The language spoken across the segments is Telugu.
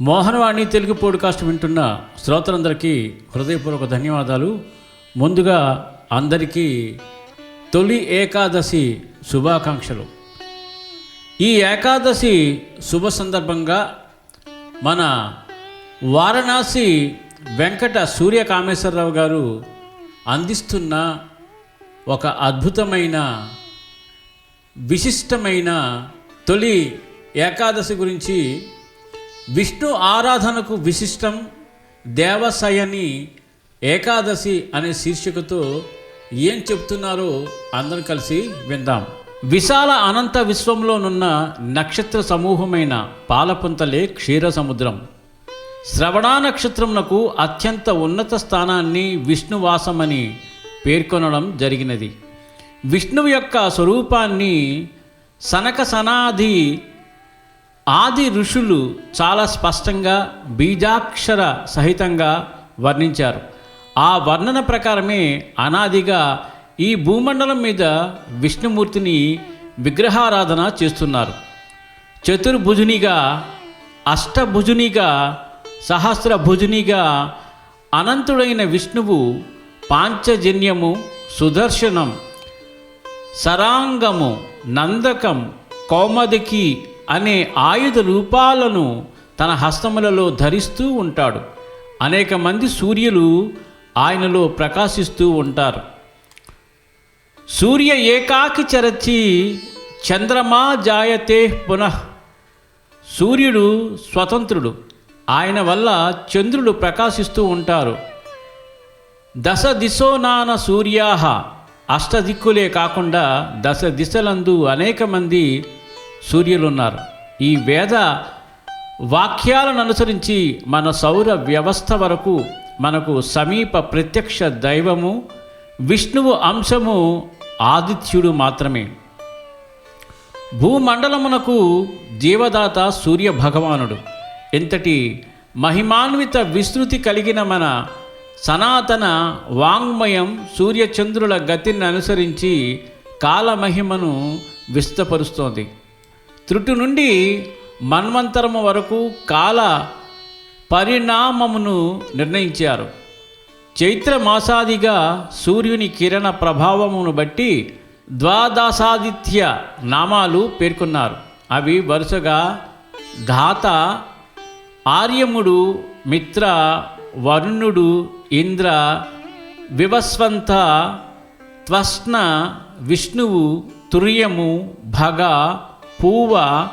మోహనవాణి తెలుగు పోడ్కాస్ట్ వింటున్న శ్రోతలందరికీ హృదయపూర్వక ధన్యవాదాలు. ముందుగా అందరికీ తొలి ఏకాదశి శుభాకాంక్షలు. ఈ ఏకాదశి శుభ సందర్భంగా మన వారణాసి వెంకట సూర్య కామేశ్వరరావు గారు అందిస్తున్న ఒక అద్భుతమైన విశిష్టమైన తొలి ఏకాదశి గురించి విష్ణు ఆరాధనకు విశిష్టం దేవసయని ఏకాదశి అనే శీర్షికతో ఏం చెప్తున్నారో అందరం కలిసి విందాం. విశాల అనంత విశ్వంలోనున్న నక్షత్ర సమూహమైన పాలపుంతలే క్షీర సముద్రం. శ్రవణా నక్షత్రమునకు అత్యంత ఉన్నత స్థానాన్ని విష్ణువాసమని పేర్కొనడం జరిగినది. విష్ణువు యొక్క స్వరూపాన్ని సనక సనాది ఆది ఋషులు చాలా స్పష్టంగా బీజాక్షర సహితంగా వర్ణించారు. ఆ వర్ణన ప్రకారమే అనాదిగా ఈ భూమండలం మీద విష్ణుమూర్తిని విగ్రహారాధన చేస్తున్నారు. చతుర్భుజునిగా అష్టభుజునిగా సహస్రభుజునిగా అనంతుడైన విష్ణువు పాంచజన్యము సుదర్శనం సరాంగము నందకం కౌమదికి అనే ఆయుధ రూపాలను తన హస్తములలో ధరిస్తూ ఉంటాడు. అనేక మంది సూర్యులు ఆయనలో ప్రకాశిస్తూ ఉంటారు. సూర్య ఏకాకి చరచి చంద్రమా జాయతే పునః. సూర్యుడు స్వతంత్రుడు. ఆయన వల్ల చంద్రుడు ప్రకాశిస్తూ ఉంటారు. దశ దిశోనాన సూర్యాహ. అష్టదిక్కులే కాకుండా దశ దిశలందు అనేక మంది సూర్యులున్నారు. ఈ వేద వాక్యాలను అనుసరించి మన సౌర వ్యవస్థ వరకు మనకు సమీప ప్రత్యక్ష దైవము విష్ణువు అంశము ఆదిత్యుడు మాత్రమే. భూమండలమునకు జీవదాత సూర్య భగవానుడు. ఇంతటి మహిమాన్విత విస్తృతి కలిగిన మన సనాతన వాంగ్మయం సూర్యచంద్రుల గతిని అనుసరించి కాలమహిమను విస్తపరుస్తోంది. త్రుటి నుండి మన్వంతరము వరకు కాల పరిణామమును నిర్ణయించారు. చైత్ర మాసాదిగా సూర్యుని కిరణ ప్రభావమును బట్టి ద్వాదశాదిత్య నామాలు పేర్కొన్నారు. అవి వరుసగా ధాత ఆర్యముడు మిత్ర వరుణుడు ఇంద్ర వివస్వంత త్వష్ణ విష్ణువు తుర్యము భగ పూవ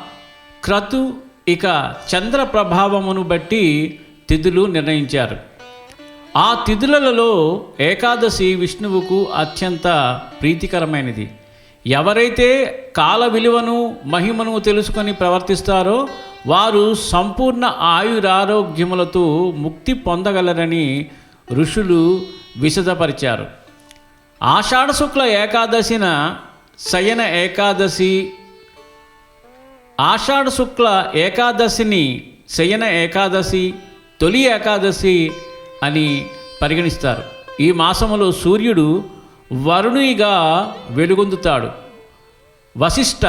క్రతు ఇక చంద్ర ప్రభావమును బట్టి తిథులు నిర్ణయించారు. ఆ తిథులలో ఏకాదశి విష్ణువుకు అత్యంత ప్రీతికరమైనది. ఎవరైతే కాల విలువను మహిమను తెలుసుకొని ప్రవర్తిస్తారో వారు సంపూర్ణ ఆయురారోగ్యములతో ముక్తి పొందగలరని ఋషులు విశదపరిచారు. ఆషాఢ శుక్ల ఏకాదశిన శయన ఏకాదశి ఆషాఢ శుక్ల ఏకాదశిని శయన ఏకాదశి తొలి ఏకాదశి అని పరిగణిస్తారు. ఈ మాసములో సూర్యుడు వరుణునిగా వెలుగొందుతాడు. వశిష్ట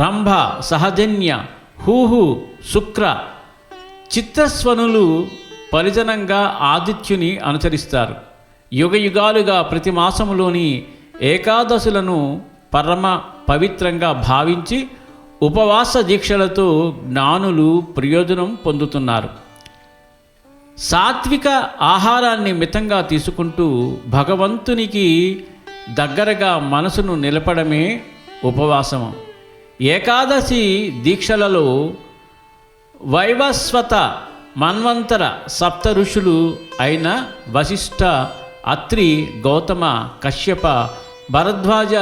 రంభ సహజన్య హూహు శుక్ర చిత్రస్వనులు పరిజనంగా ఆదిత్యుని అనుసరిస్తారు యుగ యుగాలుగా ప్రతి మాసములోని ఏకాదశులను పరమ పవిత్రంగా భావించి ఉపవాస దీక్షలతో జ్ఞానులు ప్రయోజనం పొందుతున్నారు. సాత్విక ఆహారాన్ని మితంగా తీసుకుంటూ భగవంతునికి దగ్గరగా మనసును నిలపడమే ఉపవాసము. ఏకాదశి దీక్షలలో వైవస్వత మన్వంతర సప్త ఋషులు అయిన వశిష్ఠ అత్రి గౌతమ కశ్యప భరద్వాజ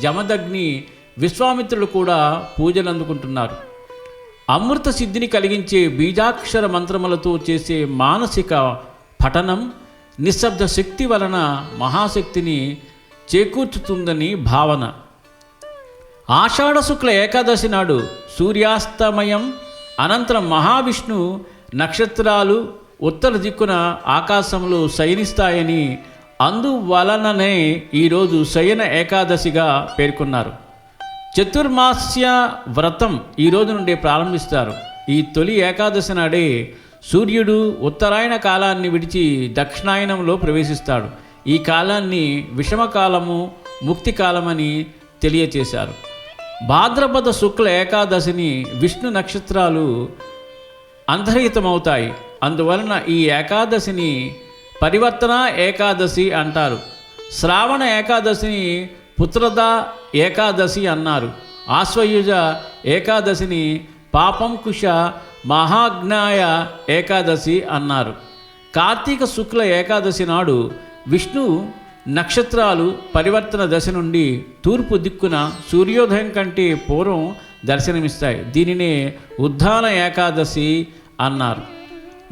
జమదగ్ని విశ్వామిత్రులు కూడా పూజలు అందుకుంటున్నారు అమృత సిద్ధిని కలిగించే బీజాక్షర మంత్రములతో చేసే మానసిక పఠనం నిశ్శబ్ద శక్తి వలన మహాశక్తిని చేకూర్చుతుందని భావన. ఆషాఢ శుక్ల ఏకాదశి నాడు సూర్యాస్తమయం అనంతరం మహావిష్ణు నక్షత్రాలు ఉత్తర దిక్కున ఆకాశంలో శయనిస్తాయని అందువలననే ఈరోజు శయన ఏకాదశిగా పేర్కొన్నారు. చతుర్మాస్య వ్రతం ఈ రోజు నుండి ప్రారంభిస్తారు. ఈ తొలి ఏకాదశి నాడే సూర్యుడు ఉత్తరాయణ కాలాన్ని విడిచి దక్షిణాయనంలో ప్రవేశిస్తాడు. ఈ కాలాన్ని విషమకాలము ముక్తి కాలమని తెలియచేశారు. భాద్రపద శుక్ల ఏకాదశిని విష్ణు నక్షత్రాలు అంతర్హితమవుతాయి. అందువలన ఈ ఏకాదశిని పరివర్తన ఏకాదశి అంటారు. శ్రావణ ఏకాదశిని పుత్రద ఏకాదశి అన్నారు. ఆశ్వయుజ ఏకాదశిని పాపంకుశ మహాజ్ఞాయ ఏకాదశి అన్నారు. కార్తీక శుక్ల ఏకాదశి నాడు విష్ణు నక్షత్రాలు పరివర్తన దశ నుండి తూర్పు దిక్కున సూర్యోదయం కంటే పూర్వం దర్శనమిస్తాయి. దీనినే ఉద్దాన ఏకాదశి అన్నారు.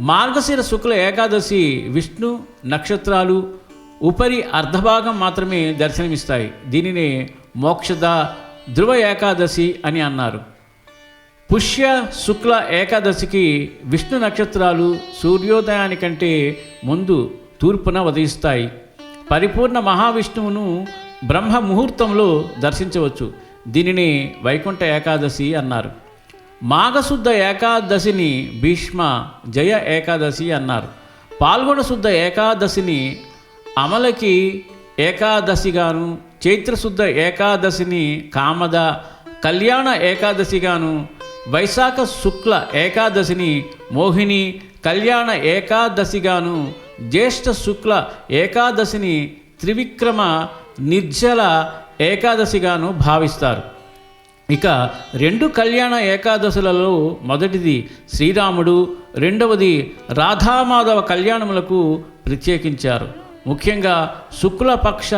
మార్గశిర శుక్ల ఏకాదశి విష్ణు నక్షత్రాలు ఉపరి అర్ధభాగం మాత్రమే దర్శనమిస్తాయి. దీనినే మోక్షద ధ్రువ ఏకాదశి అని అన్నారు. పుష్య శుక్ల ఏకాదశికి విష్ణు నక్షత్రాలు సూర్యోదయానికంటే ముందు తూర్పున ఉదయిస్తాయి. పరిపూర్ణ మహావిష్ణువును బ్రహ్మ ముహూర్తంలో దర్శించవచ్చు. దీనిని వైకుంఠ ఏకాదశి అన్నారు. మాఘశుద్ధ ఏకాదశిని భీష్మ జయ ఏకాదశి అన్నారు. పాల్గొన శుద్ధ ఏకాదశిని అమలకి ఏకాదశిగాను చైత్రశుద్ధ ఏకాదశిని కామద కళ్యాణ ఏకాదశిగాను వైశాఖ శుక్ల ఏకాదశిని మోహిని కళ్యాణ ఏకాదశిగాను జ్యేష్ఠ శుక్ల ఏకాదశిని త్రివిక్రమ నిర్జల ఏకాదశిగాను భావిస్తారు. ఇక రెండు కళ్యాణ ఏకాదశులలో మొదటిది శ్రీరాముడు రెండవది రాధామాధవ కళ్యాణములకు ప్రత్యేకించారు. ముఖ్యంగా శుక్లపక్ష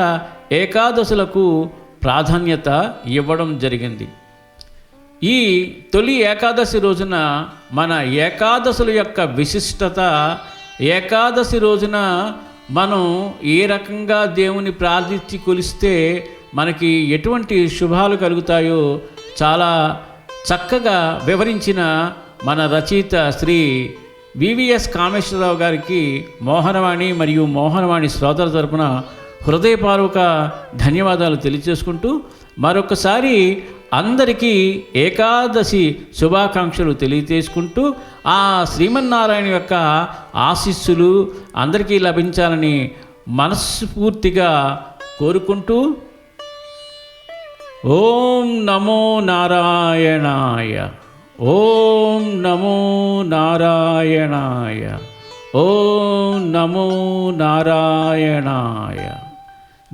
ఏకాదశులకు ప్రాధాన్యత ఇవ్వడం జరిగింది. ఈ తొలి ఏకాదశి రోజున మన ఏకాదశుల యొక్క విశిష్టత ఏకాదశి రోజున మనం ఏ రకంగా దేవుని ప్రార్థించి కొలిస్తే మనకి ఎటువంటి శుభాలు కలుగుతాయో చాలా చక్కగా వివరించిన మన రచయిత శ్రీ వివిఎస్ కామేశ్వరరావు గారికి మోహనవాణి మరియు మోహనవాణి శ్రోతల తరపున హృదయపూర్వక ధన్యవాదాలు తెలియజేసుకుంటూ మరొకసారి అందరికీ ఏకాదశి శుభాకాంక్షలు తెలియజేసుకుంటూ ఆ శ్రీమన్నారాయణ యొక్క ఆశీస్సులు అందరికీ లభించాలని మనస్ఫూర్తిగా కోరుకుంటూ ఓం నమో నారాయణాయ ఓం నమో నారాయణాయ. ఓం నమో నారాయణాయ.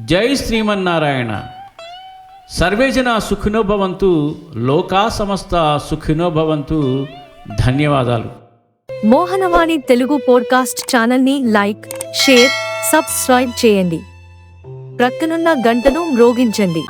జై శ్రీమన్నారాయణ. సర్వేజన సుఖినో భవంతు లోకా సమస్త సుఖినో భవంతు ధన్యవాదాలు. మోహనవాణి తెలుగు పోడ్కాస్ట్ ఛానల్ని లైక్ షేర్ సబ్స్క్రైబ్ చేయండి. ప్రక్కనున్న గంటను మ్రోగించండి.